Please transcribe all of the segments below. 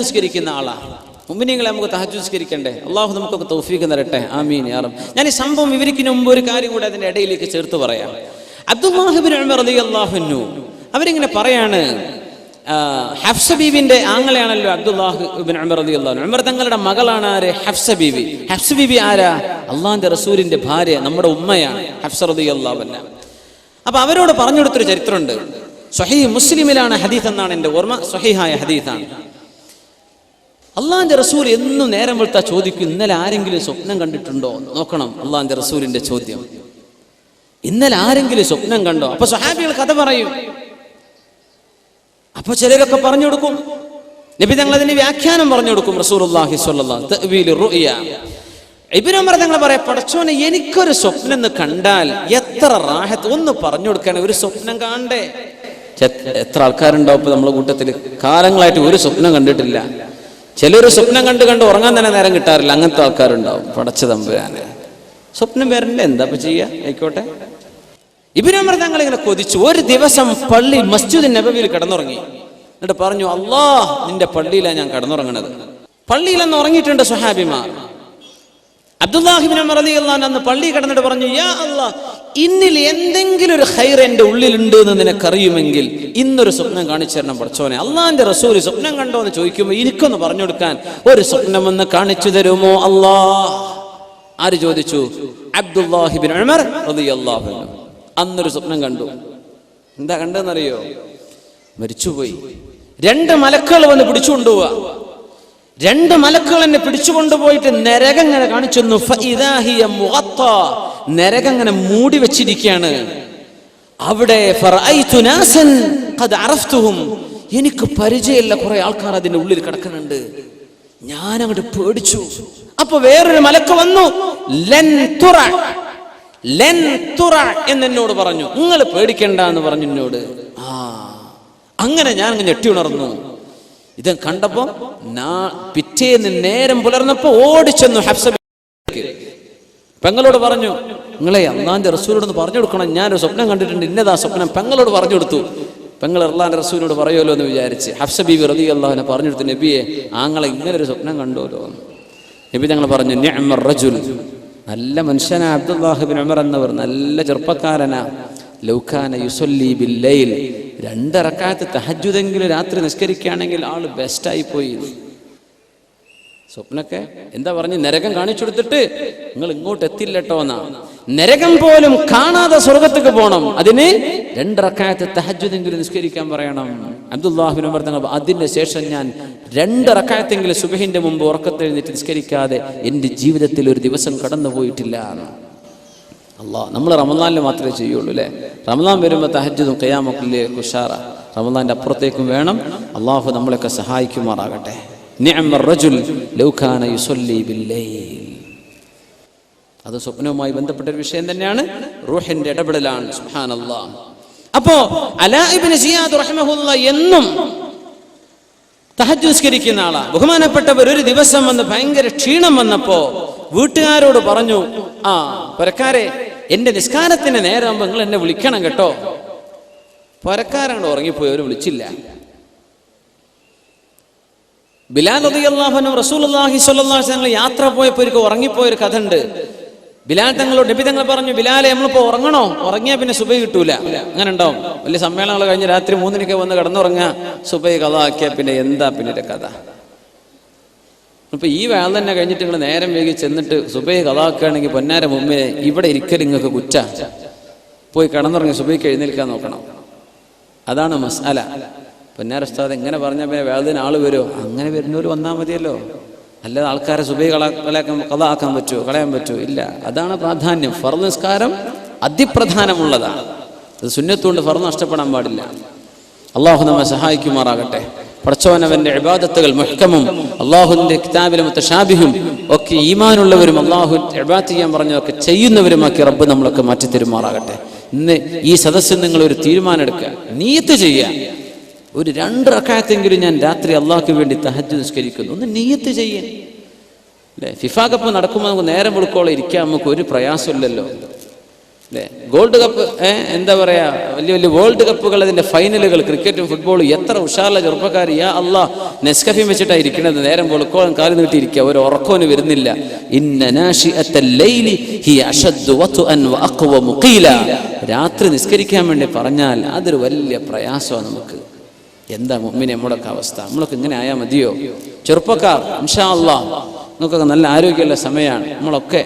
നിസ്കരിക്കുന്ന ആളാണ് മുമ്പിനിങ്ങളെ നമുക്ക് തഹജുസ്കരിക്കണ്ടേ അള്ളാഹു നമുക്കൊക്കെ തൗഫീഖ് തരട്ടെ. ആമീൻ റബ്ബ്. ഞാൻ ഈ സംഭവം വിവരിക്കുന്ന മുമ്പ് ഒരു കാര്യം കൂടെ അതിന്റെ ഇടയിലേക്ക് ചേർത്ത് പറയാം. അബ്ദുല്ലാഹിബിൻ അവരിങ്ങനെ പറയാണ് ഹഫ്സ ബീബിന്റെ ആങ്ങളെയാണല്ലോ അബ്ദുല്ലാഹ് ഉമർ ഉമർ തങ്ങളുടെ മകളാണ് ആര്? ഹഫ്സ ബീബി ഹഫ്സ ബീബി ആരാ? അള്ളാഹിന്റെ റസൂലിന്റെ ഭാര്യ നമ്മുടെ ഉമ്മയാണ് ഹഫ്സ റളിയല്ലാഹു അൻഹ. അപ്പൊ അവരോട് പറഞ്ഞു കൊടുത്തൊരു ചരിത്രമുണ്ട്. സ്വഹീ മുസ്ലിമിലാണ് ഹദീസ് എന്നാണ് എന്റെ ഓർമ്മ. സ്വഹീഹായ ഹദീസാണ്. അള്ളാഹിന്റെ റസൂൽ എന്നും നേരം വെളുത്താ ചോദിക്കും ഇന്നലെ ആരെങ്കിലും സ്വപ്നം കണ്ടിട്ടുണ്ടോ? നോക്കണം അള്ളാഹിന്റെ റസൂലിന്റെ ചോദ്യം. ഇന്നലെ ആരെങ്കിലും സ്വപ്നം കണ്ടോ? അപ്പൊ സ്വഹാബികൾ കഥ പറയും. അപ്പൊ ചിലരൊക്കെ പറഞ്ഞു കൊടുക്കും. നബി തങ്ങൾ അതിന്റെ വ്യാഖ്യാനം പറഞ്ഞു കൊടുക്കും റസൂലുള്ളാഹി ഇബിനങ്ങൾ തങ്ങൾ പറയാം പടച്ചോനെ എനിക്കൊരു സ്വപ്നം എന്ന് കണ്ടാൽ എത്ര റാഹത്ത്. ഒന്ന് പറഞ്ഞു കൊടുക്കാൻ ഒരു സ്വപ്നം കാണണ്ടേ എത്ര ആൾക്കാരുണ്ടാവും ഇപ്പൊ നമ്മളെ കൂട്ടത്തിൽ കാലങ്ങളായിട്ട് ഒരു സ്വപ്നം കണ്ടിട്ടില്ല. ചിലർ സ്വപ്നം കണ്ട് കണ്ട് ഉറങ്ങാൻ തന്നെ നേരം കിട്ടാറില്ല. അങ്ങനത്തെ ആൾക്കാരുണ്ടാവും. പടച്ച തമ്പുരാന്. സ്വപ്നം വരണ്ടേ എന്താ ഇപ്പൊ ചെയ്യുക ആയിക്കോട്ടെ. ഇബിനമർ തങ്ങൾ ഇങ്ങനെ കൊതിച്ചു. ഒരു ദിവസം പള്ളി മസ്ജിദ് നബവിയിൽ കിടന്നുറങ്ങി. എന്നിട്ട് പറഞ്ഞു അള്ളാ നിന്റെ പള്ളിയിലാണ് ഞാൻ കിടന്നുറങ്ങണത്. പള്ളിയിലെന്ന് ഉറങ്ങിയിട്ടുണ്ട് സുഹാബിമാർ അബ്ദുല്ലാഹിബിൻ അള്ളാൻ അന്ന് പള്ളി കിടന്നിട്ട് പറഞ്ഞു യാ അല്ലാ ഇന്നിൽ എന്തെങ്കിലും ഒരു ഹൈർ എന്റെ ഉള്ളിലുണ്ട് എന്ന് നിനക്കറിയുമെങ്കിൽ ഇന്നൊരു സ്വപ്നം കാണിച്ചു തരണം പഠിച്ചോനെ അള്ളാന്റെ റസൂൽ സ്വപ്നം കണ്ടോ എന്ന് ചോദിക്കുമ്പോൾ എനിക്കൊന്ന് പറഞ്ഞു കൊടുക്കാൻ. ഒരു സ്വപ്നം ഒന്ന് കാണിച്ചു തരുമോ അല്ലാ? ആര് ചോദിച്ചു? അബ്ദുല്ലാഹിബിൻ ഉമർ റളിയല്ലാഹു അന്നൊരു സ്വപ്നം കണ്ടു. എന്താ കണ്ടെന്നറിയോ മരിച്ചുപോയി. രണ്ട് മലക്കുകൾ വന്ന് പിടിച്ചുകൊണ്ടുപോവാ. രണ്ട് മലക്കുകൾ എന്നെ പിടിച്ചുകൊണ്ടുപോയിട്ട് നരകം ഇങ്ങനെ കാണിച്ചു നരകം അങ്ങനെ മൂടി വെച്ചിരിക്കുകയാണ് അവിടെ. എനിക്ക് പരിചയമില്ല കുറെ ആൾക്കാർ അതിന്റെ ഉള്ളിൽ കിടക്കുന്നുണ്ട്. ഞാൻ അങ്ങോട്ട് പേടിച്ചു. അപ്പൊ വേറൊരു മലക്ക് വന്നു. ലൻ തുറ ലൻ തുറ എന്നോട് പറഞ്ഞു. നിങ്ങൾ പേടിക്കണ്ട എന്ന് പറഞ്ഞു എന്നോട്. ആ അങ്ങനെ ഞാൻ അങ്ങ് ഞെട്ടി ഉണർന്നു. ഇത് കണ്ടപ്പോ പിറ്റേന്ന് നേരം പുലർന്നപ്പോ ഓടിച്ചെന്നു ഹഫ്സ പെങ്ങളോട് പറഞ്ഞു നിങ്ങളെ അന്നാന്റെ റസൂലിനോട് പറഞ്ഞു കൊടുക്കണം. ഞാനൊരു സ്വപ്നം കണ്ടിട്ടുണ്ട്. ഇന്നതാ സ്വപ്നം പെങ്ങളോട് പറഞ്ഞു കൊടുത്തു. പെങ്ങൾ അള്ളാന്റെ റസൂലിനോട് പറയുമല്ലോ എന്ന് വിചാരിച്ച് ഹഫ്സ ബീബി റതി അള്ളാഹുനെ പറഞ്ഞു കൊടുത്തു നബിയെ ആങ്ങളെ ഇങ്ങനെ ഒരു സ്വപ്നം കണ്ടുവല്ലോ. നബി ഞങ്ങൾ പറഞ്ഞു റജുൽ. നല്ല മനുഷ്യനാ അബ്ദുല്ലാഹിബിൻ ഉമർ എന്നവർ. നല്ല ചെറുപ്പക്കാരനാ. ലൗഖാന യുസൊല്ലി ബില്ലയിൽ രണ്ടിറക്കാലത്ത് തഹജുദെങ്കിലും രാത്രി നിസ്കരിക്കുകയാണെങ്കിൽ ആൾ ബെസ്റ്റായി പോയി. സ്വപ്നൊക്കെ എന്താ പറഞ്ഞ് നരകം കാണിച്ചു കൊടുത്തിട്ട് നിങ്ങൾ ഇങ്ങോട്ട് എത്തില്ലട്ടോ എന്നാ. നരകം പോലും കാണാതെ സ്വർഗത്തേക്ക് പോകണം അതിന് രണ്ടിറക്കായത്തെ തഹജുദെങ്കിലും നിസ്കരിക്കാൻ പറയണം. അബ്ദുല്ലാഹിബിൻ ഉമർ തങ്ങൾ അതിന്റെ ശേഷം ഞാൻ രണ്ടിറക്കായത്തെങ്കിലും സുബഹിന്റെ മുമ്പ് ഉറക്കത്തെഴുന്നേറ്റ് നിസ്കരിക്കാതെ എന്റെ ജീവിതത്തിൽ ഒരു ദിവസം കടന്നു പോയിട്ടില്ല. അള്ളാഹ് നമ്മൾ റമദാനിൽ മാത്രമേ ചെയ്യുള്ളൂ അല്ലേ? റമദാൻ വരുമ്പോൾ തഹജ്ജുദും കയ്യാമക്കില്ലേ കുഷാറ റമദാന്റെ അപ്പുറത്തേക്കും വേണം. അള്ളാഹു നമ്മളെയൊക്കെ സഹായിക്കുമാറാകട്ടെ. അത് സ്വപ്നവുമായി ബന്ധപ്പെട്ട ഒരു വിഷയം തന്നെയാണ്. റൂഹിന്റെ ഇടപെടലാണ്. സുബ്ഹാനല്ലാഹ്. അപ്പോ അലാ ഇബ്നു സിയാദ് റഹിമഹുല്ല എന്നും തഹജ്ജുദ് നിസ്കരിക്കുന്ന ആളാ. ബഹുമാനപ്പെട്ടവർ ഒരു ദിവസം വന്ന് ഭയങ്കര ക്ഷീണം വന്നപ്പോ വീട്ടുകാരോട് പറഞ്ഞു ആ പുരക്കാരെ എന്റെ നിസ്കാരത്തിന് നേരമാകുമ്പോ നിങ്ങൾ എന്നെ വിളിക്കണം കേട്ടോ. പുരക്കാരങ്ങൾ ഉറങ്ങിപ്പോയി അവർ വിളിച്ചില്ല. ബിലാൽ റളിയല്ലാഹു റസൂലുള്ളാഹി സ്വല്ലല്ലാഹു അലൈഹി വസല്ലം യാത്ര പോയപ്പോൾ ഒരു ഉറങ്ങിപ്പോയ ഒരു കഥ ഉണ്ട് ബിലാൽ തങ്ങളോട് നബി തങ്ങൾ പറഞ്ഞു ബിലാലെ നമ്മളിപ്പോ ഉറങ്ങണോ? ഉറങ്ങിയാ പിന്നെ സുബൈ കിട്ടൂല. അങ്ങനെ ഉണ്ടാവും. വലിയ സമ്മേളനങ്ങൾ കഴിഞ്ഞ് രാത്രി മൂന്നിനൊക്കെ വന്ന് കിടന്നുറങ്ങുക സുബൈ കഥ ആക്കിയ പിന്നെ എന്താ പിന്നെ ഒരു കഥ? ഇപ്പൊ ഈ വേള തന്നെ കഴിഞ്ഞിട്ട് നിങ്ങൾ നേരം വൈകി ചെന്നിട്ട് സുബൈ കഥ ആക്കുകയാണെങ്കിൽ പൊന്നാര മുമ്പേ ഇവിടെ ഇരിക്കൽ നിങ്ങൾക്ക് കുറ്റ? പോയി കിടന്നുറങ്ങി സുബൈക്ക് എഴുന്നേൽക്കാൻ നോക്കണം. അതാണ് മസാല. പൊന്നാര ഉസ്താദ് എങ്ങനെ പറഞ്ഞാൽ പിന്നെ വേദന ആൾ വരുമോ അങ്ങനെ വരുന്നവർ വന്നാൽ മതിയല്ലോ. അല്ലാതെ ആൾക്കാരെ സുബൈ കള കളയാക്കാൻ കഥ ആക്കാൻ പറ്റുമോ കളയാൻ പറ്റുമോ ഇല്ല. അതാണ് പ്രാധാന്യം. ഫർദ് നിസ്കാരം അതിപ്രധാനമുള്ളതാണ്. അത് സുന്നത്തുകൊണ്ട് ഫർദ് നഷ്ടപ്പെടാൻ പാടില്ല. അള്ളാഹു നമ്മെ സഹായിക്കുമാറാകട്ടെ. പടച്ചോനവന്റെ ഇബാദത്തുകൾ മുഹ്കമും അള്ളാഹുവിന്റെ കിതാബിലും ഷാബിഹും ഒക്കെ ഈമാനുള്ളവരും അള്ളാഹു ഇബാദത്ത് ചെയ്യാൻ പറഞ്ഞതൊക്കെ ചെയ്യുന്നവരുമാക്കി റബ്ബ് നമ്മളൊക്കെ മാറ്റി തരുമാറാകട്ടെ ഇന്ന് ഈ സദസ്സിൽ നിങ്ങൾ ഒരു തീരുമാനം എടുക്കുക നീയത്ത് ചെയ്യുക. ഒരു രണ്ട് റക്കായത്തെങ്കിലും ഞാൻ രാത്രി അള്ളാഹ്ക്ക് വേണ്ടി തഹജ് നിസ്കരിക്കുന്നു. ഒന്ന് നീയത്ത് ചെയ്യാൻ അല്ലേ ഫിഫ കപ്പ് നടക്കുമ്പോൾ നമുക്ക് നേരം വെളുക്കോളം ഇരിക്കാൻ നമുക്ക് ഒരു പ്രയാസമില്ലല്ലോ. അല്ലേ ഗോൾഡ് കപ്പ് എന്താ പറയാ? വലിയ വലിയ വേൾഡ് കപ്പുകൾ അതിന്റെ ഫൈനലുകൾ ക്രിക്കറ്റും ഫുട്ബോളും എത്ര ഉഷാറുള്ള ചെറുപ്പക്കാർ യാ അള്ളാഹ് നെസ്കഫി വെച്ചിട്ടാണ് ഇരിക്കുന്നത് നേരം വെളുക്കോളം കാലം നീട്ടിയിരിക്കുക ഒരു ഉറക്കോന് വരുന്നില്ല. രാത്രി നിസ്കരിക്കാൻ വേണ്ടി പറഞ്ഞാൽ അതൊരു വലിയ പ്രയാസമാണ് നമുക്ക്. എന്താ മുമ്മിനെ നമ്മുടെയൊക്കെ അവസ്ഥ? നമ്മളൊക്കെ ഇങ്ങനെ ആയാൽ മതിയോ? ചെറുപ്പക്കാർ ഇൻഷാ നിങ്ങൾക്കൊക്കെ നല്ല ആരോഗ്യമുള്ള സമയമാണ്. നമ്മളൊക്കെ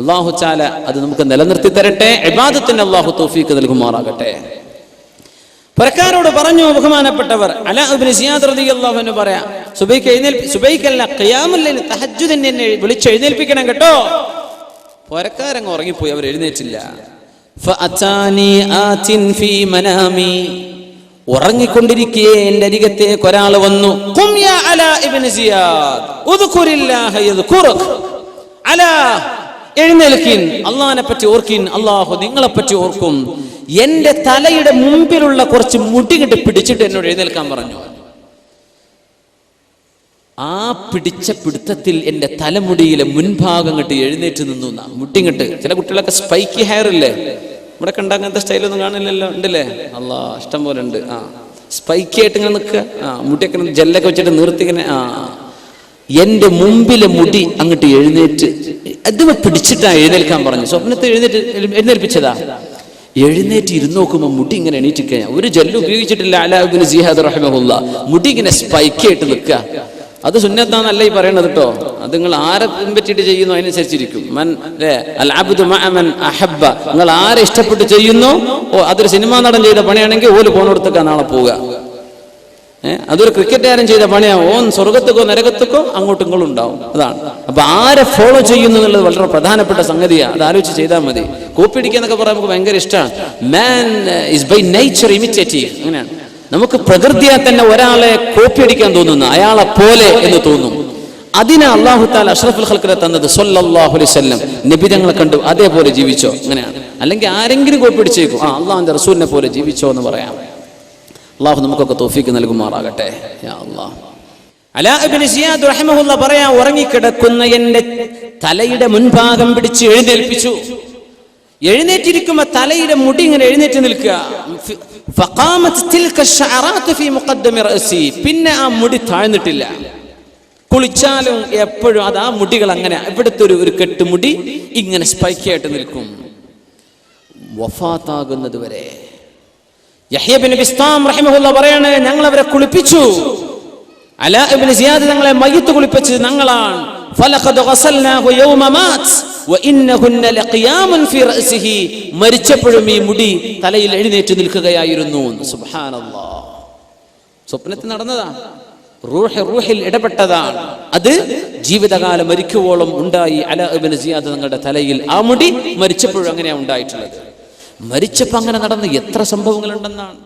അള്ളാഹു ചാല അത് നമുക്ക് നിലനിർത്തി തരട്ടെ. ഇബാദത്തിന് അള്ളാഹു തോഫീക്ക് നൽകുമാറാകട്ടെ. പുരക്കാരോട് പറഞ്ഞു ബഹുമാനപ്പെട്ടവർ അല ഇബ്നു സിയാദ് റളിയല്ലാഹു അൻഹു പറയാ സുബൈക്ക് എഴുന്നേൽപ്പി സുബൈക്കല്ല ഖിയാമുല്ലൈൽ തഹജ്ജുദിന് എന്നെ വിളിച്ച് എഴുന്നേൽപ്പിക്കണം കേട്ടോ. പുരക്കാരങ്ങ് ഉറങ്ങിപ്പോയി അവർ എഴുന്നേറ്റില്ല. മനാമി എന്റെ അരികത്തേക്ക് ഒരാൾ വന്നു. എഴുന്നേൽക്കിൻ. അള്ളാഹിനെ പറ്റി ഓർക്കിൻ. അള്ളാഹു നിങ്ങളെ പറ്റി ഓർക്കും. എന്റെ തലയുടെ മുമ്പിലുള്ള കുറച്ച് മുടി കിട്ടി പിടിച്ചിട്ട് എന്നോട് എഴുന്നേൽക്കാൻ പറഞ്ഞു. ആ പിടിച്ച പിടുത്തത്തിൽ എന്റെ തലമുടിയിലെ മുൻഭാഗം കെട്ട് എഴുന്നേറ്റ് നിന്നു. മുട്ടിങ്ങിട്ട് മുടി ചില കുട്ടികളൊക്കെ സ്പൈക്കി ഹെയർ ഇല്ലേ? ഇവിടെ കണ്ട അങ്ങനത്തെ സ്റ്റൈലൊന്നും കാണില്ലല്ലോ ഉണ്ടല്ലേ? അല്ലാ ഇഷ്ടം പോലെ ഉണ്ട്. ആ. സ്പൈക്കി ആയിട്ട് ഇങ്ങനെ നിൽക്കുക. ആ മുടിയൊക്കെ ജെല്ലൊക്കെ വെച്ചിട്ട് നിർത്തി ഇങ്ങനെ ആ എന്റെ മുമ്പിലെ മുടി അങ്ങോട്ട് എഴുന്നേറ്റ് അത് പിടിച്ചിട്ടാ എഴുന്നേൽക്കാൻ പറഞ്ഞു. സ്വപ്നത്തെ എഴുന്നേറ്റ് എഴുന്നേൽപ്പിച്ചതാ. എഴുന്നേറ്റ് ഇരുന്ന് നോക്കുമ്പോൾ മുടി ഇങ്ങനെ എണീറ്റ് കഴിഞ്ഞാൽ ഒരു ജെല്ല് ഉപയോഗിച്ചിട്ടില്ല അലാബിന് ജിഹാദ് റഹ്മുല്ല മുടി ഇങ്ങനെ സ്പൈക്ക് ആയിട്ട് നിൽക്കുക. അത് സുന്നത്താന്നല്ല ഈ പറയണത് കേട്ടോ അത് നിങ്ങൾ ആരെ പിൻപറ്റിട്ട് ചെയ്യുന്നു? അതിനനുസരിച്ചിരിക്കും. മൻ അല്ലേ അൽ അബ്ദു മഅ മൻ അഹബ്ബ. നിങ്ങൾ ആരെ ഇഷ്ടപ്പെട്ട് ചെയ്യുന്നു? ഓ അതൊരു സിനിമാ നടൻ ചെയ്ത പണിയാണെങ്കിൽ ഓൽ പോണെടുത്തേക്കാ നാളെ പോവുക. ഏഹ് അതൊരു ക്രിക്കറ്റുകാരൻ ചെയ്ത പണിയാ. ഓൻ സ്വർഗത്തേക്കോ നരകത്തേക്കോ അങ്ങോട്ടും ഇങ്ങോട്ടും ഉണ്ടാവും. അതാണ്. അപ്പൊ ആരെ ഫോളോ ചെയ്യുന്നു എന്നുള്ളത് വളരെ പ്രധാനപ്പെട്ട സംഗതിയാണ് അത് ആലോചിച്ച് ചെയ്താൽ മതി. കോപ്പി അടിക്കുക എന്നൊക്കെ പറയാൻ നമുക്ക് ഭയങ്കര ഇഷ്ടമാണ് man is by nature imitative അങ്ങനെയാണ്. നമുക്ക് പ്രകൃതിയെ തന്നെ ഒരാളെ കോപ്പി അടിക്കാൻ തോന്നുന്നു അയാളെ പോലെ എന്ന് തോന്നും. അതിനെ അള്ളാഹു താല അഷ്റഫുൽ ഖൽക്കിനെ തന്നത് സല്ലല്ലാഹു അലൈഹി വസല്ലം. നബിതങ്ങളെ കണ്ടു അതേപോലെ ജീവിച്ചോ? അങ്ങനെയാണ്. അല്ലെങ്കിൽ ആരെങ്കിലും കോപ്പി അടിച്ചേക്കും. ആ അള്ളാഹുന്റെ റസൂലിനെ പോലെ ജീവിച്ചോ എന്ന് പറയാം. അള്ളാഹു നമുക്കൊക്കെ തോഫിക്ക് നൽകുമാറാകട്ടെ. പറയാ ഉറങ്ങിക്കിടക്കുന്ന എന്റെ തലയുടെ മുൻഭാഗം പിടിച്ച് എഴുന്നേൽപ്പിച്ചു. എഴുന്നേറ്റിരിക്കുമ്പോ തലയുടെ മുടി ഇങ്ങനെ എഴുന്നേറ്റ് നിൽക്കുക. പിന്നെ ആ മുടി താഴ്ന്നിട്ടില്ല. കുളിച്ചാലും എപ്പോഴും അത് ആ മുടികൾ അങ്ങനെ ഇവിടുത്തെ ഒരു ഒരു കെട്ടുമുടി ഇങ്ങനെ സ്പൈക്കായിട്ട് നിൽക്കും. വഫാത്താകുന്നത് വരെ. പറയാണ് ഞങ്ങൾ അവരെ കുളിപ്പിച്ചു. അല ഇബിന് സിയാദ് ഞങ്ങളെ മയ്യത്ത് കുളിപ്പിച്ചത് ഞങ്ങളാണ്. മരിച്ചപ്പോഴും ഈ മുടി തലയിൽ എഴുന്നേറ്റ് നിൽക്കുകയായിരുന്നു. സുബ്ഹാനല്ലാഹ് സ്വപ്നത്തിൽ നടന്നതാ. റൂഹ് റൂഹിൽ ഇടപെട്ടതാണ്. അത് ജീവിതകാലം മരിക്കുവോളം ഉണ്ടായി. അല ഇബ്നു സിയാദ് തങ്ങളുടെ തലയിൽ ആ മുടി മരിച്ചപ്പോഴും അങ്ങനെയാണ് ഉണ്ടായിട്ടുള്ളത്. മരിച്ചപ്പോൾ അങ്ങനെ നടന്ന എത്ര സംഭവങ്ങളുണ്ടെന്നാണ്.